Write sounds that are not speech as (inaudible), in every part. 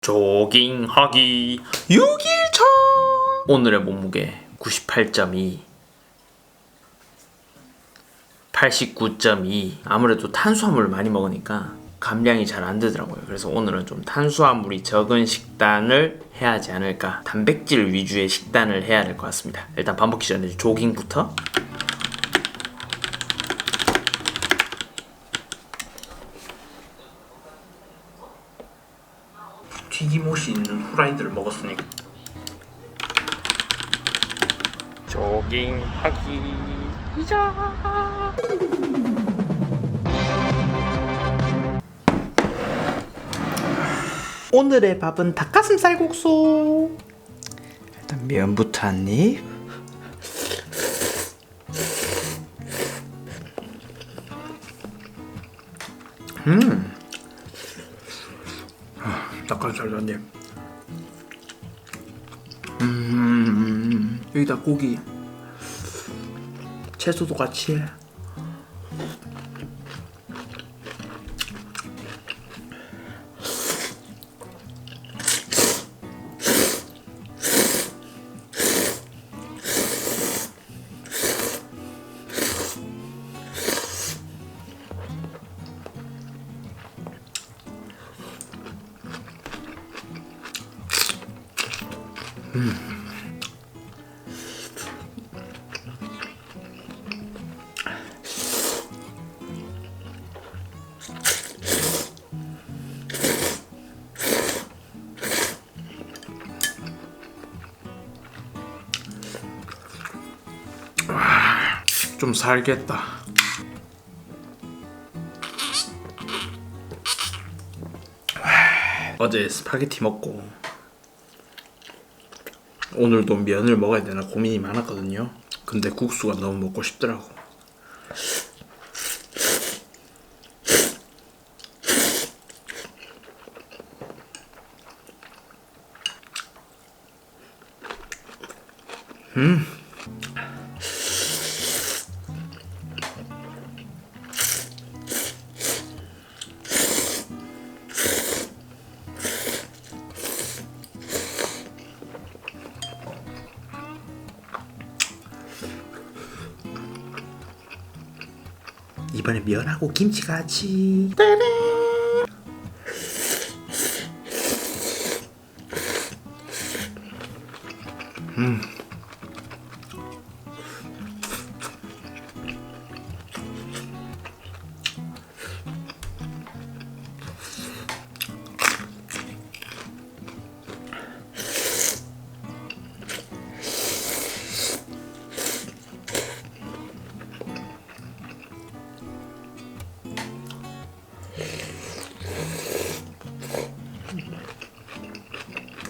조깅하기. 6일차! 오늘의 몸무게 98.2 89.2 아무래도 탄수화물을 많이 먹으니까 감량이 잘 안 되더라고요. 그래서 오늘은 좀 탄수화물이 적은 식단을 해야 하지 않을까. 단백질 위주의 식단을 해야 될 것 같습니다. 일단 밥 먹기 전에 조깅부터 튀김옷이 있는 후라이드를 먹었으니까. 조깅하기 이자. 오늘의 밥은 닭가슴살 국수. 일단 면부터 한입. 음 닭가슴살 한입 음. 여기다 고기. 채소도 같이 해. 좀 살겠다. 어제 스파게티 먹고 오늘도 면을 먹어야 되나 고민이 많았거든요. 근데 국수가 너무 먹고 싶더라고. 이번에 면하고 김치 같이.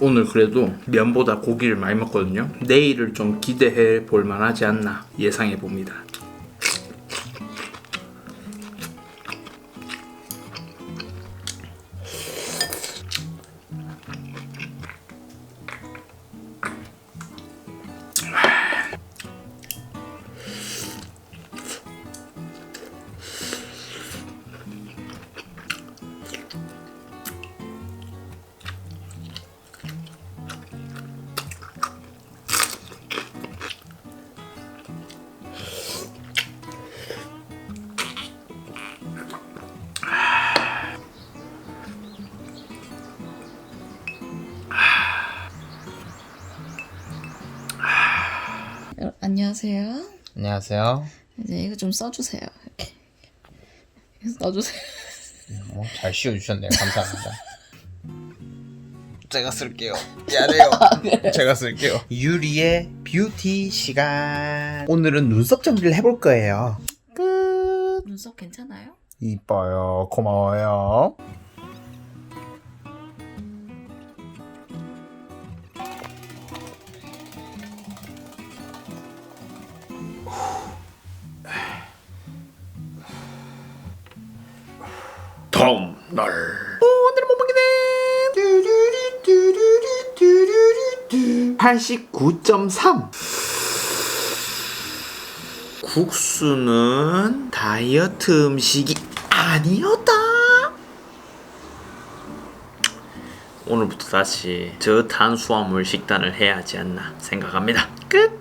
오늘 그래도 면보다 고기를 많이 먹거든요. 내일을 좀 기대해 볼 만하지 않나 예상해 봅니다. 안녕하세요. 안녕하세요. 이제 이거 좀 써주세요. 써주세요. 어, 잘 씌워주셨네요. 감사합니다. 제가 쓸게요. 미안해요. (laughs) 제가 쓸게요. 유리의 뷰티 시간. 오늘은 눈썹 정리를 해볼 거예요. 끝. 눈썹 괜찮아요? 이뻐요. 고마워요. 다음 날. 오늘 몸무게는 89.3. 국수는 다이어트 음식이 아니었다. 오늘부터 다시 저탄수화물 식단을 해야 하지 않나 생각합니다. 끝!